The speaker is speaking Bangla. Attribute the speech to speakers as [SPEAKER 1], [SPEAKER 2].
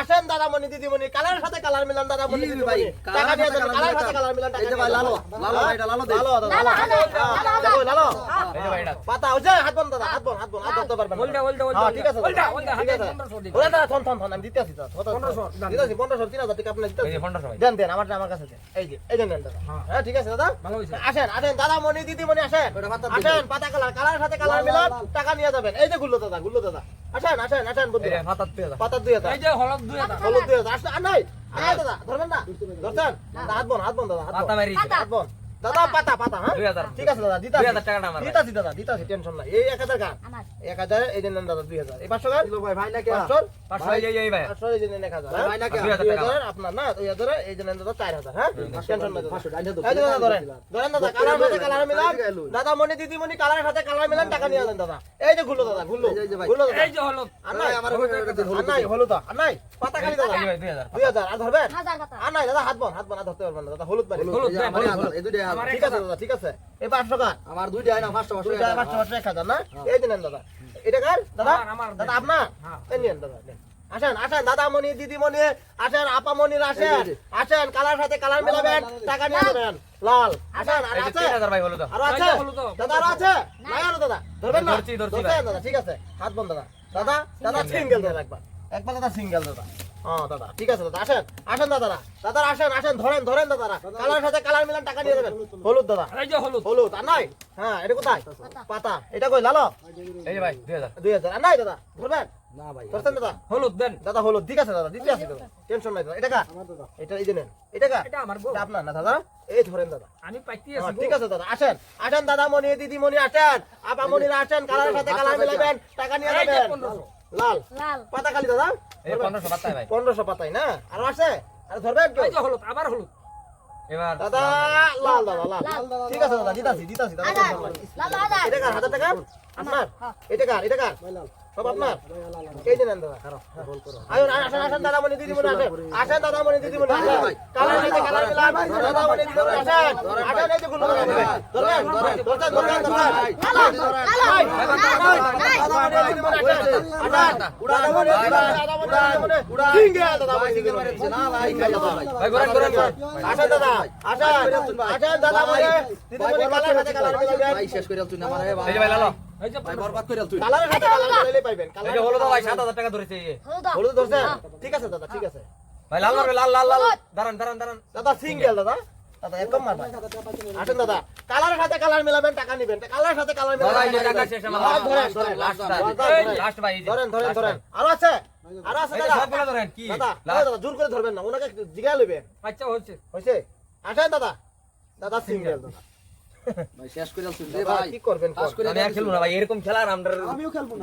[SPEAKER 1] আসেন দাদামণি দিদিমণি কালারের সাথে কালার মিলান দাদামণি
[SPEAKER 2] ই
[SPEAKER 1] দিদিমণি
[SPEAKER 2] ভাই,
[SPEAKER 1] টাকা দিয়ে
[SPEAKER 2] কালারের
[SPEAKER 1] দেবেন
[SPEAKER 2] সাথে
[SPEAKER 1] কালার
[SPEAKER 2] কালার
[SPEAKER 1] মিলান টাকা
[SPEAKER 2] এই যে ভাই, লালো, লালো,
[SPEAKER 1] হ্যাঁ?
[SPEAKER 2] এটা লালো দে।
[SPEAKER 1] লালো, দাদা,
[SPEAKER 3] লালো,
[SPEAKER 1] লালো। হ্যাঁ।
[SPEAKER 4] এই যে ভাই এটা
[SPEAKER 1] পাতা হচ্ছে হাত বন্ধ দাদা হাত বন্ধ হাত বন্ধ হাত ধরতে পারবেন না।
[SPEAKER 4] ওল্টা, ওল্টা, ওল্টা,
[SPEAKER 1] হ্যাঁ, ঠিক আছে
[SPEAKER 4] ওল্টা,
[SPEAKER 1] দাদা,
[SPEAKER 4] ওল্টা,
[SPEAKER 1] ঠিক
[SPEAKER 4] হাতে
[SPEAKER 1] আছে।
[SPEAKER 4] 1500
[SPEAKER 1] ওরে দাদা, থন, থন, থন, আমি দিতে আসি দাদা, থন, থন,
[SPEAKER 4] 1500
[SPEAKER 1] থন।
[SPEAKER 4] দাম।
[SPEAKER 1] দিতে আসি, 1500, 3000 টাকা আপনার দিতে
[SPEAKER 4] এই যে
[SPEAKER 1] আসি।
[SPEAKER 4] 1500 ভাই
[SPEAKER 1] দেন, দেন, আমারটা আমার কাছে দেন। এই যে, এই নেন দাদা। হ্যাঁ, ঠিক আছে দাদা?
[SPEAKER 4] ভালো হয়েছে।
[SPEAKER 1] আসেন, আসেন, দাদামণি, দিদিমণি, আসেন। আসেন, পাতা কালার, কালারের সাথে কালার মিলান, টাকা নিয়ে যাবেন। এই যে গুল্লো দাদা, গুল্লো দাদা। আসেন, আসেন, আসেন।
[SPEAKER 4] যে পাতার দুই হাজার এই যে হলুদ দুই হাজার।
[SPEAKER 1] হলুদ দুই আর নাই, আর দাদা, ধরবেন না? ধরছেন? হাত বন হাত বোন দাদা, হাত বোন। হাত বোন। দাদা, পাতা, পাতা, হ্যাঁ? ঠিক আছে দাদা।
[SPEAKER 4] দুই হাজার টাকাটা আমার
[SPEAKER 1] দিতাছি দাদা, দিতাছি, টেনশন নাই। এই এক হাজার গান। এক হাজার, এই নেন দাদা, দুই হাজার। এই পাঁচশো গান?
[SPEAKER 2] ভাই, ভাই না কে?
[SPEAKER 1] পাঁচশো?
[SPEAKER 4] পাঁচশো, এই এই ভাই।
[SPEAKER 1] পাঁচশো, এই নেন এক হাজার,
[SPEAKER 2] ভাই,
[SPEAKER 1] হ্যাঁ?
[SPEAKER 2] ভাই না কে?
[SPEAKER 4] দুই হাজার
[SPEAKER 1] আপনার না, দুই হাজার, এই নেন দাদা, চার হাজার, হ্যাঁ? টেনশন নাই
[SPEAKER 2] পাঁচশো,
[SPEAKER 1] দাদা, ধরেন। ধরেন দাদা, কালার সাথে কালার মিলান।
[SPEAKER 2] এই যে,
[SPEAKER 1] দাদা মণি দিদিমণি কালারের সাথে কালার মিলান টাকা নিয়ে যান দাদা এই যে গুলো দাদা
[SPEAKER 2] এই যে, এই যে ভাই।
[SPEAKER 1] দাদা
[SPEAKER 4] এই যে হলুদ।
[SPEAKER 1] আর নাই
[SPEAKER 2] আমার দিন,
[SPEAKER 1] নাই
[SPEAKER 2] দিন।
[SPEAKER 1] হলুদ আর নাই পাতা খালি দাদা
[SPEAKER 4] দুই হাজার।
[SPEAKER 1] দুই হাজার আর ধরবেন আর নাই দাদা হাত বন হাত বন আর ধরতে পারবেন না দাদা হলুদ বাড়ি
[SPEAKER 2] হলুদ, এই যে আমার হাজার, এই দুইটাই হাজার।
[SPEAKER 4] আমার
[SPEAKER 1] ঠিক আছে দাদা ঠিক আছে। এই পাঁচশো টাকা
[SPEAKER 2] আমার দুইটা হয় না, পাঁচশো, পাঁচশো
[SPEAKER 1] দুইটা পাঁচশো পাঁচশো এক হাজার না? এই যে দাদা। এটা কার? দাদা?
[SPEAKER 4] আমার, আমার
[SPEAKER 1] দাদা আপনার?
[SPEAKER 4] হ্যাঁ।
[SPEAKER 1] দাদা আসেন আসেন দাদামণি দিদিমণি আসেন আপামণির আসেন আসেন কালার সাথে কালার মিলাবেন টাকা নিয়ে যাবেন লাল। আসেন আর আছে?
[SPEAKER 4] ভাই।
[SPEAKER 1] আরও আছে। দাদা আরও আছে? নাই আরও দাদা। ধরবেন না?
[SPEAKER 4] ধরছি, ধরছি
[SPEAKER 1] দাদা ঠিক আছে। হাত বন্ধ দাদা। দাদা দাদা সিঙ্গেল দাদা একবার। একবার দাদা সিঙ্গেল দাদা। দাদা ঠিক আছে দাদা আসেন আসেন দাদারা আসেন আসেন ধরেন ধরেন দাদারা কালার সাথে কালার মিলান টাকা নিয়ে যাবেন হলুদ দাদা।
[SPEAKER 4] এই যে হলুদ।
[SPEAKER 1] হলুদ আর নাই? হ্যাঁ এটা কোথায়? পাতা। এটা কই লালো?
[SPEAKER 4] এই ভাই, দুই হাজার।
[SPEAKER 1] দুই হাজার। আর নাই দাদা? ধরবেন?
[SPEAKER 2] না ভাই,
[SPEAKER 1] ধরছেন দাদা?
[SPEAKER 4] হলুদ দেন।
[SPEAKER 1] দাদা হলুদ। ঠিক আছে দাদা দিতে আছে দাদা। টেনশন নাই দাদা। এটা কা এটা এই যে নেন। এটা কা
[SPEAKER 4] এটা আমার গো।
[SPEAKER 1] আপনার না দাদা? এই ধরেন দাদা।
[SPEAKER 4] আমি পাইতে
[SPEAKER 1] হ্যাঁ,
[SPEAKER 4] আছি
[SPEAKER 1] ঠিক আছে দাদা। আসেন আসেন দাদা মনি দিদি মনি আসেন আপা মনিরা আসেন কালারের সাথে কালার মিলাবেন টাকা নিয়ে যাবেন।
[SPEAKER 4] 1500
[SPEAKER 1] লাল।
[SPEAKER 3] লাল।
[SPEAKER 1] পাতা খালি দাদা।
[SPEAKER 4] 1500 পাতায় ভাই।
[SPEAKER 1] পনেরোশো পাতাই না? আর আছে? আর
[SPEAKER 4] ধরবে যে হলুদ, আবার হলুদ। এবার
[SPEAKER 1] দাদা লাল দাদা লাল। ঠিক আছে দাদা দিতাছি দিতাছি দাদা
[SPEAKER 3] লাল হাজার
[SPEAKER 1] এটা কার? হাজার টাকা আপনার। এটা কার? এটা কার? সব আপনার এই যে নেন দাদা আয়ুন আসেন আসেন দাদা মনি দিদি মনি আসেন আসেন দাদা মনি দিদি মনি আসেন কালার সাথে কালার মিলান দাদা মনি দিদি মনি আসেন আসেন এই যে গুলো ধরেন ধরেন ধরেন ধরেন ধরেন ধরেন
[SPEAKER 3] লাল লাল
[SPEAKER 4] ভাই ঘোরান ঘোরান ঘোরান।
[SPEAKER 2] ভাই, শেষ করে আলতুন, আমার এ ভাই।
[SPEAKER 4] ভাই লালো।
[SPEAKER 2] বরবাদ করে আলতুন।
[SPEAKER 4] এই যে হলুদ ভাই, সাত হাজার টাকা ধরেছে। এই যে।
[SPEAKER 1] ঠিক আছে দাদা ঠিক আছে।
[SPEAKER 4] ভাই লাল মারবে, লাল লাল লাল। দাঁড়ান দাঁড়ান দাঁড়ান।
[SPEAKER 1] দাদা সিঙ্গেল দাদা। দাদা একদম মারবা। আসেন দাদা। কালারের সাথে কালার মিলাবেন টাকা নিবেন। কালারের সাথে কালার
[SPEAKER 4] দাদা, এই যে
[SPEAKER 1] মিলাবেন
[SPEAKER 4] টাকা শেষ আমার
[SPEAKER 1] ধরেন, ধরেন,
[SPEAKER 4] লাস্ট,
[SPEAKER 1] ধরেন,
[SPEAKER 4] লাস্ট,
[SPEAKER 1] ধরেন,
[SPEAKER 4] এই লাস্ট ভাই,
[SPEAKER 1] ধরেন ধরেন ধরেন।
[SPEAKER 4] ভাই।
[SPEAKER 1] আছে? আরও আছে দাদা?
[SPEAKER 4] সবগুলো ধরেন, কি?
[SPEAKER 1] দাদা দাদা জোর করে ধরবেন না। ওনাকে জিগা লইবেন।
[SPEAKER 4] আচ্ছা, হচ্ছে।
[SPEAKER 1] হয়েছে? আসেন দাদা। দাদা সিঙ্গেল দাদা।
[SPEAKER 2] ভাই, শেষ করে আসুন রে ভাই।
[SPEAKER 1] কি করবেন
[SPEAKER 4] আমি আর খেলব না ভাই এরকম খেলা আর আমরা
[SPEAKER 2] আমিও খেলব না।